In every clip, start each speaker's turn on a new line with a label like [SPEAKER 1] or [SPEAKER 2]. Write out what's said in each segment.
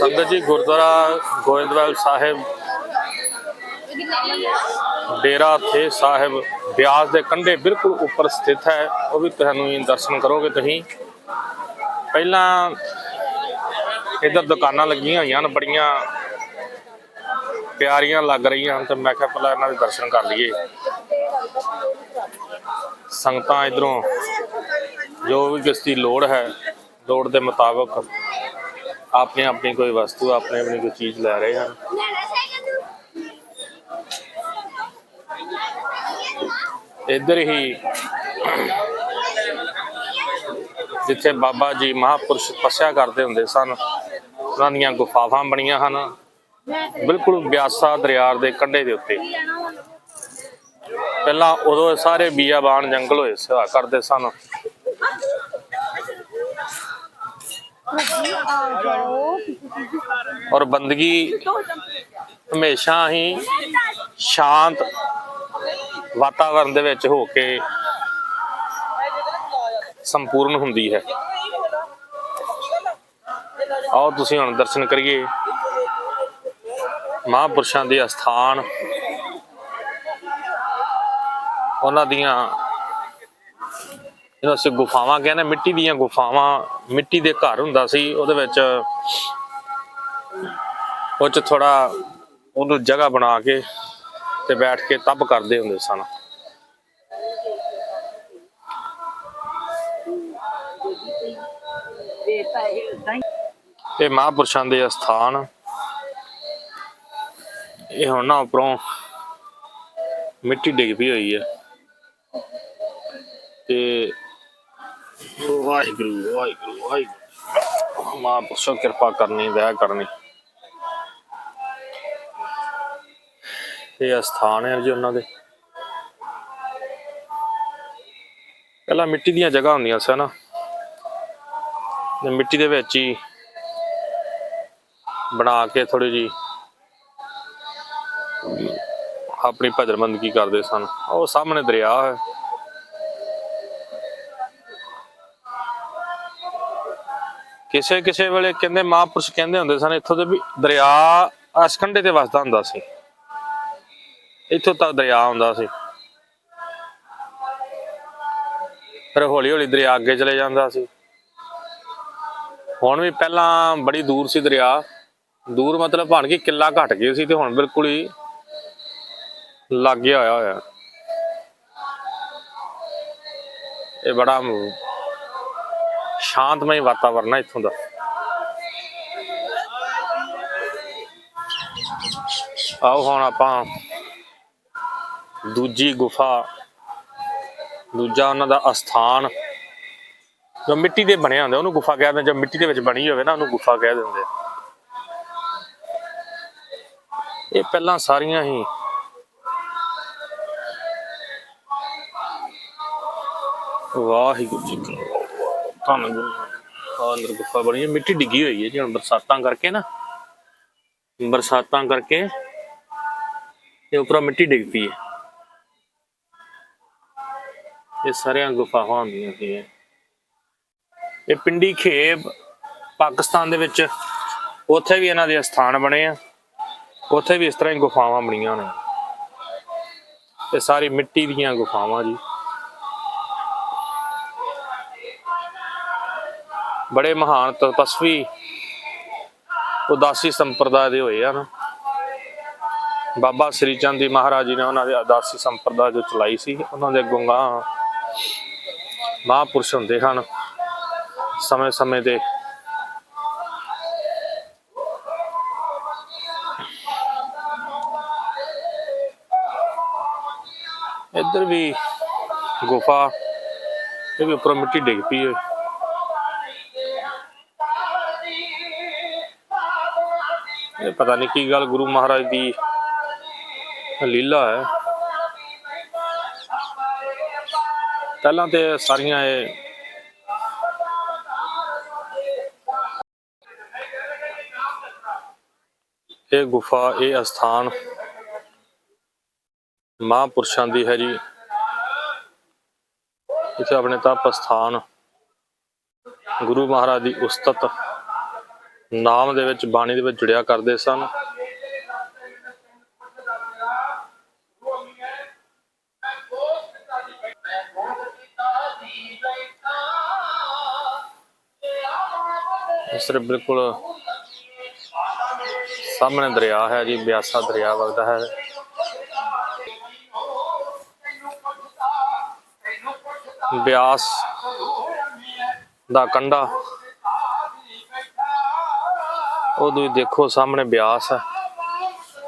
[SPEAKER 1] ਸੰਗਤ ਜੀ, ਗੁਰਦੁਆਰਾ ਗੋਇੰਦਵਾਲ ਸਾਹਿਬ, ਡੇਰਾ ਥੇ ਸਾਹਿਬ ਬਿਆਸ ਦੇ ਕੰਢੇ ਬਿਲਕੁਲ ਉੱਪਰ ਸਥਿਤ ਹੈ। ਉਹ ਵੀ ਤੁਹਾਨੂੰ ਹੀ ਦਰਸ਼ਨ ਕਰੋਗੇ ਤੁਸੀਂ। ਪਹਿਲਾਂ ਇੱਧਰ ਦੁਕਾਨਾਂ ਲੱਗੀਆਂ ਹੋਈਆਂ ਨੇ, ਬੜੀਆਂ ਪਿਆਰੀਆਂ ਲੱਗ ਰਹੀਆਂ ਹਨ ਤੇ ਮੈਂ ਕਿਹਾ ਪਹਿਲਾਂ ਇਹਨਾਂ ਦੇ ਦਰਸ਼ਨ ਕਰ ਲਈਏ। ਸੰਗਤਾਂ ਇਧਰੋਂ ਜੋ ਵੀ ਕਿਸ ਦੀ ਲੋੜ ਹੈ, ਲੋੜ ਦੇ ਮੁਤਾਬਕ ਆਪਣੀ ਆਪਣੀ ਕੋਈ ਵਸਤੂ, ਆਪਣੀ ਆਪਣੀ ਕੋਈ ਚੀਜ਼ ਲੈ ਰਹੇ ਹਨ। ਇੱਧਰ ਹੀ ਜਿੱਥੇ ਬਾਬਾ ਜੀ ਮਹਾਪੁਰਸ਼ ਤਪੱਸਿਆ ਕਰਦੇ ਹੁੰਦੇ ਸਨ, ਉਹਨਾਂ ਦੀਆਂ ਗੁਫਾਵਾਂ ਬਣੀਆਂ ਹਨ। ਬਿਲਕੁਲ ਬਿਆਸਾ ਦਰਿਆ ਦੇ ਕੰਢੇ ਦੇ ਉੱਤੇ। ਪਹਿਲਾਂ ਉਦੋਂ ਇਹ ਸਾਰੇ ਬੀਆਬਾਨ ਜੰਗਲ ਹੋਏ ਸਿਆ ਕਰਦੇ ਸਨ। ਔਰ ਬੰਦਗੀ ਹਮੇਸ਼ਾ ਹੀ ਸ਼ਾਂਤ ਵਾਤਾਵਰਣ ਦੇ ਵਿੱਚ ਹੋ ਕੇ ਸੰਪੂਰਨ ਹੁੰਦੀ ਹੈ। ਆਓ ਤੁਸੀਂ ਹੁਣ ਦਰਸ਼ਨ ਕਰੀਏ। ਮਹਾਂਪੁਰਸ਼ਾਂ ਦੇ ਅਸਥਾਨ। ਉਹਨਾਂ ਦੀਆਂ ਇਹਨਾਂ ਅਸੀਂ ਗੁਫਾਵਾਂ ਕਹਿੰਦੇ ਮਿੱਟੀ ਦੀਆਂ ਗੁਫਾਵਾਂ, ਮਿੱਟੀ ਦੇ ਘਰ ਹੁੰਦਾ ਸੀ, ਉਹਦੇ ਵਿੱਚ ਉਹ ਚ ਥੋੜਾ ਉਹਨੂੰ ਜਗ੍ਹਾ ਬਣਾ ਕੇ ਤੇ ਬੈਠ ਕੇ ਤਪ ਕਰਦੇ ਹੁੰਦੇ ਸਨ। ਇਹ ਮਹਾਂਪੁਰਸ਼ਾਂ ਦੇ ਅਸਥਾਨ। ਇਹ ਹੁਣ ਨਾ ਉੱਪਰੋਂ ਮਿੱਟੀ ਡਿੱਗ ਪਈ ਹੋਈ ਹੈ। ਤੇ ਵਾਹਿਗੁਰੂ ਵਾਹਿਗੁਰੂ ਵਾਹਿਗੁਰੂ। ਮਾਂ ਮਹਾਂਪੁਰਸ਼ੋ ਕਿਰਪਾ ਕਰਨੀ, ਦਇਆ ਕਰਨੀ। ਇਹ ਅਸਥਾਨ ਹੈ ਜੀ ਉਹਨਾਂ ਦੇ। ਪਹਿਲਾਂ ਮਿੱਟੀ ਦੀਆਂ ਜਗ੍ਹਾ ਹੁੰਦੀਆਂ ਸਨ ਤੇ ਮਿੱਟੀ ਦੇ ਵਿੱਚ ਹੀ ਬਣਾ ਕੇ ਥੋੜੀ ਜੀ ਆਪਣੀ ਭਜਨ ਬੰਦਗੀ ਕਰਦੇ ਸਨ। ਉਹ ਸਾਹਮਣੇ ਦਰਿਆ ਹੈ। ਕਿਸੇ ਕਿਸੇ ਵੇਲੇ ਕਹਿੰਦੇ ਮਹਾਂਪੁਰਸ਼ ਕਹਿੰਦੇ ਹੁੰਦੇ ਸਨ, ਇੱਥੋਂ ਦੇ ਵੀ ਦਰਿਆ ਅਸਕੰਡੇ ਤੇ ਵਸਦਾ ਹੁੰਦਾ ਸੀ। ਇੱਥੋਂ ਤੱਕ ਦਰਿਆ ਹੁੰਦਾ ਸੀ। ਫਿਰ ਹੌਲੀ ਹੌਲੀ ਦਰਿਆ ਅੱਗੇ ਚਲੇ ਜਾਂਦਾ ਸੀ। ਹੁਣ ਵੀ ਪਹਿਲਾਂ ਬੜੀ ਦੂਰ ਸੀ ਦਰਿਆ। ਦੂਰ ਮਤਲਬ ਭਾਣ ਕੇ ਕਿੱਲਾ ਘਟ ਗਿਆ ਸੀ ਤੇ ਹੁਣ ਬਿਲਕੁਲ ਹੀ ਲਾਗੇ ਹੋਇਆ ਹੋਇਆ। ਇਹ ਬੜਾ ਸ਼ਾਂਤਮਈ ਵਾਤਾਵਰਨ ਹੈ ਇੱਥੋਂ ਦਾ। ਆਓ ਹੁਣ ਆਪਾਂ ਦੂਜੀ ਗੁਫਾ, ਦੂਜਾ ਉਹਨਾਂ ਦਾ ਅਸਥਾਨ, ਜੋ ਮਿੱਟੀ ਦੇ ਬਣਿਆ ਹੁੰਦਾ ਉਹਨੂੰ ਗੁਫਾ ਕਹਿੰਦੇ ਜੋ ਮਿੱਟੀ ਦੇ ਵਿੱਚ ਬਣੀ ਹੋਵੇ ਨਾ, ਉਹਨੂੰ ਗੁਫਾ ਕਹਿ ਦਿੰਦੇ ਇਹ ਪਹਿਲਾਂ ਸਾਰੀਆਂ ਹੀ ਵਾਹਿਗੁਰੂ ਜੀ ਕਾ ਧੰਨ ਗੁਰੂ ਆਹ ਅੰਦਰ ਗੁਫਾ ਬਣੀ ਹੈ ਮਿੱਟੀ ਡਿੱਗੀ ਹੋਈ ਹੈ ਜੀ ਹੁਣ ਬਰਸਾਤਾਂ ਕਰਕੇ ਨਾ। ਬਰਸਾਤਾਂ ਕਰਕੇ ਇਹ ਉੱਪਰੋਂ ਮਿੱਟੀ ਡਿੱਗ ਪਈ ਹੈ। ਇਹ ਸਾਰੀਆਂ ਗੁਫਾਵਾਂ ਹੁੰਦੀਆਂ ਸੀ ਇਹ ਇਹ ਪਿੰਡੀ ਖੇਬ ਪਾਕਿਸਤਾਨ ਦੇ ਵਿੱਚ, ਉੱਥੇ ਵੀ ਇਹਨਾਂ ਦੇ ਸਥਾਨ ਬਣੇ ਆ। ਉੱਥੇ ਵੀ ਇਸ ਤਰ੍ਹਾਂ ਹੀ ਗੁਫਾਵਾਂ ਬਣੀਆਂ ਨੇ ਇਹ ਸਾਰੀ ਮਿੱਟੀ ਦੀਆਂ ਗੁਫਾਵਾਂ ਜੀ। ਬੜੇ ਮਹਾਨ, ਤਪਸਵੀ, ਉਦਾਸੀ ਸੰਪਰਦਾ ਦੇ ਹੋਏ ਹਨ ਬਾਬਾ ਸ੍ਰੀ ਚੰਦ ਜੀ ਮਹਾਰਾਜ ਜੀ ਨੇ ਉਹਨਾਂ ਦੇ ਉਦਾਸੀ ਸੰਪਰਦਾ ਜੋ ਚਲਾਈ ਸੀ, ਉਹਨਾਂ ਦੇ ਗੁੰਗਾ ਮਹਾਂਪੁਰਸ਼ ਹੁੰਦੇ ਹਨ। ਸਮੇਂ ਸਮੇਂ ਦੇ ਇੱਧਰ ਵੀ ਗੁਫਾ, ਇਹ ਵੀ ਉੱਪਰੋਂ ਮਿੱਟੀ ਡਿੱਗ ਪਈ ਹੋਈ ਪਤਾ ਨਹੀਂ ਕੀ ਗੱਲ ਗੁਰੂ ਮਹਾਰਾਜ ਦੀ ਲੀਲਾ ਹੈ। ਪਹਿਲਾਂ ਤੇ ਸਾਰੀਆਂ ਇਹ ਇਹ ਗੁਫਾ, ਇਹ ਅਸਥਾਨ ਮਹਾਂਪੁਰਸ਼ਾਂ ਦੀ ਹੈ ਜੀ। ਇੱਥੇ ਆਪਣੇ ਤਪ ਸਥਾਨ ਗੁਰੂ ਮਹਾਰਾਜ ਦੀ ਉਸਤਤ ਨਾਮ ਦੇ ਵਿੱਚ, ਬਾਣੀ ਦੇ ਵਿੱਚ ਜੁੜਿਆ ਕਰਦੇ ਸਨ। ਇਸ ਬਿਲਕੁਲ ਸਾਹਮਣੇ ਦਰਿਆ ਹੈ ਜੀ, ਬਿਆਸਾ ਦਰਿਆ ਵਗਦਾ ਹੈ। ਬਿਆਸ ਦਾ ਕੰਢਾ ਉਹ ਤੁਸੀਂ ਦੇਖੋ ਸਾਹਮਣੇ ਬਿਆਸ ਹੈ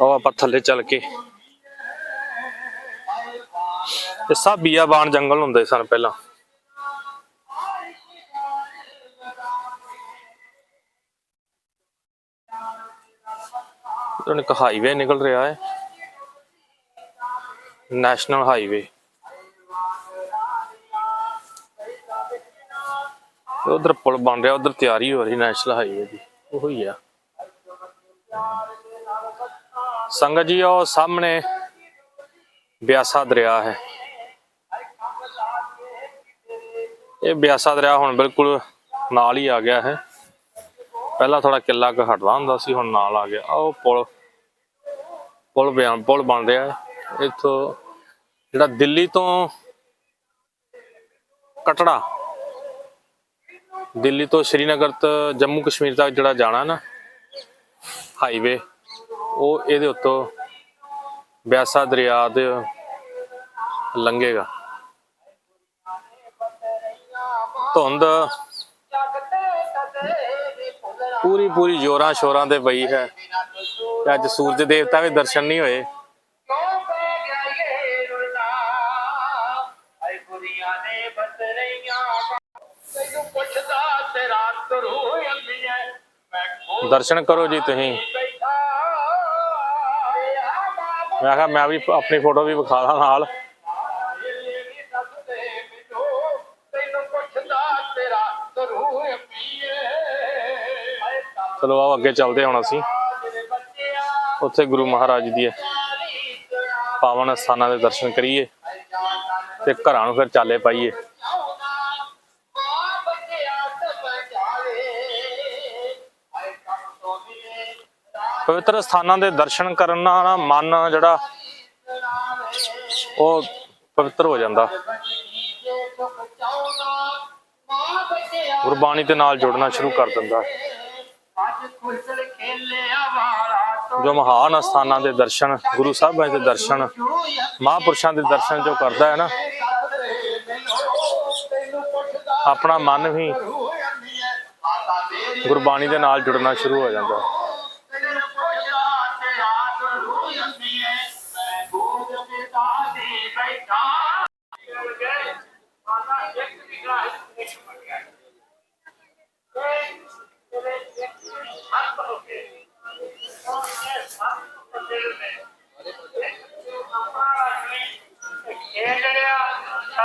[SPEAKER 1] ਉਹ ਆਪਾਂ ਥੱਲੇ ਚੱਲ ਕੇ। ਇਹ ਸਭ ਬੀਆਬਾਨ ਜੰਗਲ ਹੁੰਦੇ ਸਨ ਪਹਿਲਾਂ। ਹੁਣ ਇੱਕ ਹਾਈਵੇ ਨਿਕਲ ਰਿਹਾ ਹੈ। ਨੈਸ਼ਨਲ ਹਾਈਵੇ ਉਧਰ ਪੁਲ ਬਣ ਰਿਹਾ, ਉਧਰ ਤਿਆਰੀ ਹੋ ਰਹੀ ਨੈਸ਼ਨਲ ਹਾਈਵੇ ਦੀ। ਉਹੀ ਹੀ ਆ। ਸੰਗਤ ਜੀ, ਉਹ ਸਾਹਮਣੇ ਬਿਆਸਾ ਦਰਿਆ ਹੈ। ਇਹ ਬਿਆਸਾ ਦਰਿਆ ਹੁਣ ਬਿਲਕੁਲ ਨਾਲ ਹੀ ਆ ਗਿਆ ਹੈ। ਪਹਿਲਾਂ ਥੋੜਾ ਕਿੱਲਾ ਕੁ ਹਟਦਾ ਹੁੰਦਾ ਸੀ, ਹੁਣ ਨਾਲ ਆ ਗਿਆ। ਉਹ ਪੁਲ ਪੁਲ ਬਿਆਨ ਪੁਲ ਬਣ ਰਿਹਾ ਹੈ। ਇੱਥੋਂ ਜਿਹੜਾ ਦਿੱਲੀ ਤੋਂ ਕਟੜਾ, ਦਿੱਲੀ ਤੋਂ ਸ਼੍ਰੀਨਗਰ ਤੋਂ ਜੰਮੂ ਕਸ਼ਮੀਰ ਤੱਕ ਜਿਹੜਾ ਜਾਣਾ ਨਾ ਹਾਈਵੇ, ਉਹ ਇਹਦੇ ਉੱਤੋਂ ਬਿਆਸਾ ਦਰਿਆ ਦੇ ਲੰਘੇਗਾ। ਧੁੰਦ ਪੂਰੀ ਪੂਰੀ ਜੋਰਾਂ ਸ਼ੋਰਾਂ ਦੇ ਪਈ ਹੈ। ਤੇ ਅੱਜ ਸੂਰਜ ਦੇਵਤਾ ਵੀ ਦਰਸ਼ਨ ਨਹੀਂ ਹੋਏ। ਦਰਸ਼ਨ ਕਰੋ ਜੀ ਤੁਸੀਂ। ਮੈਂ ਕਿਹਾ, ਮੈਂ ਵੀ ਆਪਣੀ ਫੋਟੋ ਵੀ ਵਿਖਾ ਦਾਂ ਨਾਲ। ਚਲੋ ਆਓ, ਅੱਗੇ ਚੱਲਦੇ ਹੁਣ ਅਸੀਂ। ਉੱਥੇ ਗੁਰੂ ਮਹਾਰਾਜ ਦੀ ਪਾਵਨ ਸਥਾਨਾਂ ਦੇ ਦਰਸ਼ਨ ਕਰੀਏ ਤੇ ਘਰਾਂ ਨੂੰ ਫਿਰ ਚਾਲੇ ਪਾਈਏ। ਪਵਿੱਤਰ ਸਥਾਨਾਂ ਦੇ ਦਰਸ਼ਨ ਕਰਨ ਨਾਲ ਮਨ ਜਿਹੜਾ ਉਹ ਪਵਿੱਤਰ ਹੋ ਜਾਂਦਾ। ਗੁਰਬਾਣੀ ਦੇ ਨਾਲ ਜੁੜਨਾ ਸ਼ੁਰੂ ਕਰ ਦਿੰਦਾ। ਜੋ ਮਹਾਨ ਸਥਾਨਾਂ ਦੇ ਦਰਸ਼ਨ, ਗੁਰੂ ਸਾਹਿਬਾਂ ਦੇ ਦਰਸ਼ਨ, ਮਹਾਂਪੁਰਸ਼ਾਂ ਦੇ ਦਰਸ਼ਨ ਜੋ ਕਰਦਾ ਹੈ ਨਾ, ਆਪਣਾ ਮਨ ਵੀ ਗੁਰਬਾਣੀ ਦੇ ਨਾਲ ਜੁੜਨਾ ਸ਼ੁਰੂ ਹੋ ਜਾਂਦਾ।
[SPEAKER 2] ਇਹ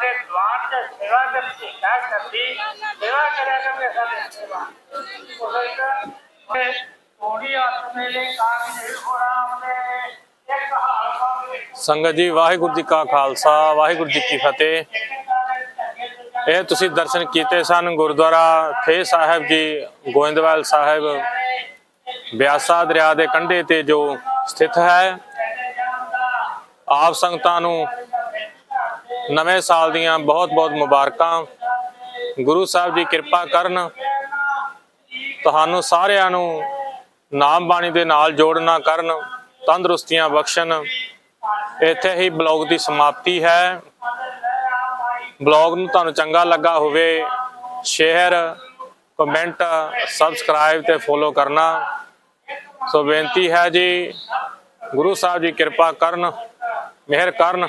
[SPEAKER 2] ਸਾਡੇ ਦਵਾਰ ਤੇ ਸੇਵਾ ਦੇ ਭੀਖਾ ਕਰਦੀ ਸੇਵਾ ਕਰਿਆ ਕਰਦੇ ਸਾਡੇ ਸੇਵਾ। ਉਹ ਇੱਕ ਥੋੜੀ ਆਤਮੇ ਲਈ ਕਾਗਜ਼ ਹੋਰਾਮ ਦੇ ਇੱਕ
[SPEAKER 1] ਸੰਗਤ ਜੀ, ਵਾਹਿਗੁਰੂ ਜੀ ਕਾ ਖਾਲਸਾ, ਵਾਹਿਗੁਰੂ ਜੀ ਕੀ ਫਤਿਹ। ਇਹ ਤੁਸੀਂ ਦਰਸ਼ਨ ਕੀਤੇ ਸਨ ਗੁਰਦੁਆਰਾ ਥੇ ਸਾਹਿਬ ਜੀ, ਗੋਇੰਦਵਾਲ ਸਾਹਿਬ, ਬਿਆਸਾ ਦਰਿਆ ਦੇ ਕੰਢੇ ਤੇ ਜੋ ਸਥਿਤ ਹੈ। ਆਪ ਸੰਗਤਾਂ ਨੂੰ ਨਵੇਂ ਸਾਲ ਦੀਆਂ ਬਹੁਤ ਬਹੁਤ ਮੁਬਾਰਕਾਂ। ਗੁਰੂ ਸਾਹਿਬ ਜੀ ਕਿਰਪਾ ਕਰਨ। ਤੁਹਾਨੂੰ ਸਾਰਿਆਂ ਨੂੰ ਨਾਮ ਬਾਣੀ ਦੇ ਨਾਲ ਜੋੜਨਾ ਕਰਨ, ਤੰਦਰੁਸਤੀਆਂ ਬਖਸ਼ਣ। ਇੱਥੇ ਹੀ ਬਲੌਗ ਦੀ ਸਮਾਪਤੀ ਹੈ। ਬਲੌਗ ਨੂੰ ਤੁਹਾਨੂੰ ਚੰਗਾ ਲੱਗਾ ਹੋਵੇ, ਸ਼ੇਅਰ, ਕਮੈਂਟ, ਸਬਸਕ੍ਰਾਈਬ ਤੇ ਫੋਲੋ ਕਰਨਾ। ਸੋ ਬੇਨਤੀ ਹੈ ਜੀ, ਗੁਰੂ ਸਾਹਿਬ ਜੀ ਕਿਰਪਾ ਕਰਨ, ਮਿਹਰ ਕਰਨ।